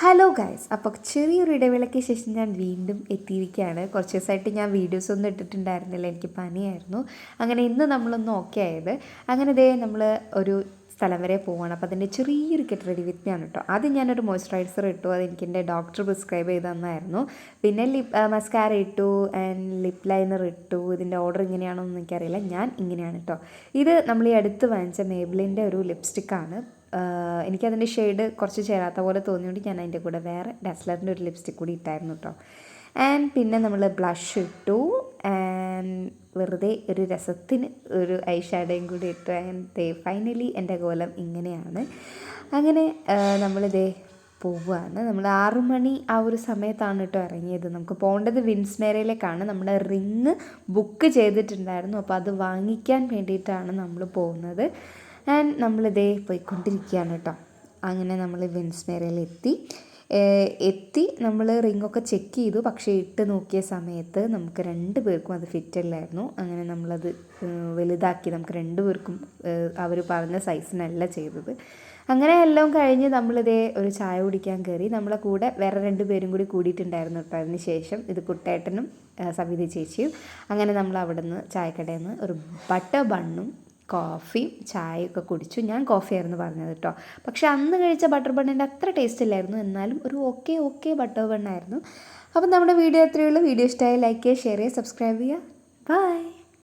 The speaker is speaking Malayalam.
ഹലോ ഗൈസ് അപ്പോൾ ചെറിയൊരു ഇടവേളയ്ക്ക് ശേഷം ഞാൻ വീണ്ടും എത്തിയിരിക്കുകയാണ്. കുറച്ച് ദിവസമായിട്ട് ഞാൻ വീഡിയോസ് ഒന്നും ഇട്ടിട്ടുണ്ടായിരുന്നില്ല. എനിക്ക് പനിയായിരുന്നു. അങ്ങനെ ഇന്ന് നമ്മളൊന്ന് ഓക്കെ ആയത്. അങ്ങനെ ഇതേ നമ്മൾ ഒരു സ്ഥലം വരെ പോവാണ്. അപ്പോൾ അതിന്റെ ചെറിയൊരു കെട്ട് റെഡി വിത്ത് ഞാൻ കേട്ടോ ആദ്യം ഞാനൊരു മോയ്സ്ചറൈസർ ഇട്ടു. അത് എനിക്ക് എന്റെ ഡോക്ടർ പ്രിസ്ക്രൈബ് ചെയ്ത് തന്നായിരുന്നു. പിന്നെ ലിപ് മസ്കാര ഇട്ടു. ആൻഡ് ലിപ് ലൈനർ ഇട്ടു. ഇതിന്റെ ഓർഡർ ഇങ്ങനെയാണോ എന്ന് എനിക്കറിയില്ല. ഞാൻ ഇങ്ങനെയാണ് കേട്ടോ ഇത് നമ്മൾ ഈ അടുത്ത് വാങ്ങിച്ച മേബിളിന്റെ ഒരു ലിപ്സ്റ്റിക്കാണ് എനിക്കതിന്റെ ഷെയ്ഡ് കുറച്ച് ചേരാത്ത പോലെ തോന്നിയോണ്ട് ഞാൻ അതിന്റെ കൂടെ വേറെ ഡാസ്ലറിന്റെ ഒരു ലിപ്സ്റ്റിക് കൂടി ഇട്ടായിരുന്നു കേട്ടോ ആൻഡ് പിന്നെ നമ്മൾ ബ്ലഷ് ഇട്ടു. ആൻഡ് വെറുതെ ഒരു രസത്തിന് ഒരു ഐ ഷാഡോയും കൂടി ഇട്ടു. ആൻഡ് ഫൈനലി എന്റെ കോലം ഇങ്ങനെയാണ്. അങ്ങനെ നമ്മളിതേ പോവുകയാണ് നമ്മൾ ആറു മണി ആ ഒരു സമയത്താണ് കേട്ടോ ഇറങ്ങിയത്. നമുക്ക് പോകേണ്ടത് വിൻസ്മേരയിലേക്കാണ്. നമ്മുടെ റിങ് ബുക്ക് ചെയ്തിട്ടുണ്ടായിരുന്നു. അപ്പോൾ അത് വാങ്ങിക്കാൻ വേണ്ടിയിട്ടാണ് നമ്മൾ പോകുന്നത്. ആൻഡ് നമ്മളിതേ പോയിക്കൊണ്ടിരിക്കുകയാണ് കേട്ടോ. അങ്ങനെ നമ്മൾ വിൻസ്മേരയിൽ എത്തി. എത്തി നമ്മൾ റിങ്ങൊക്കെ ചെക്ക് ചെയ്തു. പക്ഷേ ഇട്ട് നോക്കിയ സമയത്ത് നമുക്ക് രണ്ട് പേർക്കും അത് ഫിറ്റ് അല്ലായിരുന്നു. അങ്ങനെ നമ്മളത് വലുതാക്കി നമുക്ക് രണ്ട് പേർക്കും അവർ പറഞ്ഞ സൈസിനല്ല ചെയ്തത്. അങ്ങനെ എല്ലാം കഴിഞ്ഞ് നമ്മളിതേ ഒരു ചായ കുടിക്കാൻ കയറി നമ്മളെ കൂടെ വേറെ രണ്ട് പേരും കൂടി കൂടിയിട്ടുണ്ടായിരുന്നു കേട്ടോ അതിന് ശേഷം. ഇത് കുട്ടേട്ടനും സവിധി ചേച്ചിയും. അങ്ങനെ നമ്മൾ അവിടെ നിന്ന് ചായക്കടയിൽ നിന്ന് ഒരു ബട്ടർ ബണ്ണും കോഫിയും ചായയൊക്കെ കുടിച്ചു. ഞാൻ കോഫിയായിരുന്നു പറഞ്ഞത് കേട്ടോ പക്ഷേ അന്ന് കഴിച്ച ബട്ടർ ബണ്ണിന്റെ അത്ര ടേസ്റ്റ് ഇല്ലായിരുന്നു. എന്നാലും ഒരു ഓക്കെ ഓക്കെ ബട്ടർ ബണ്ണായിരുന്നു അപ്പം നമ്മുടെ വീഡിയോ എത്രയുള്ളൂ വീഡിയോ ഇഷ്ടമായി ലൈക്ക് ചെയ്യുക ഷെയർ ചെയ്യുക സബ്സ്ക്രൈബ് ചെയ്യുക. ബൈ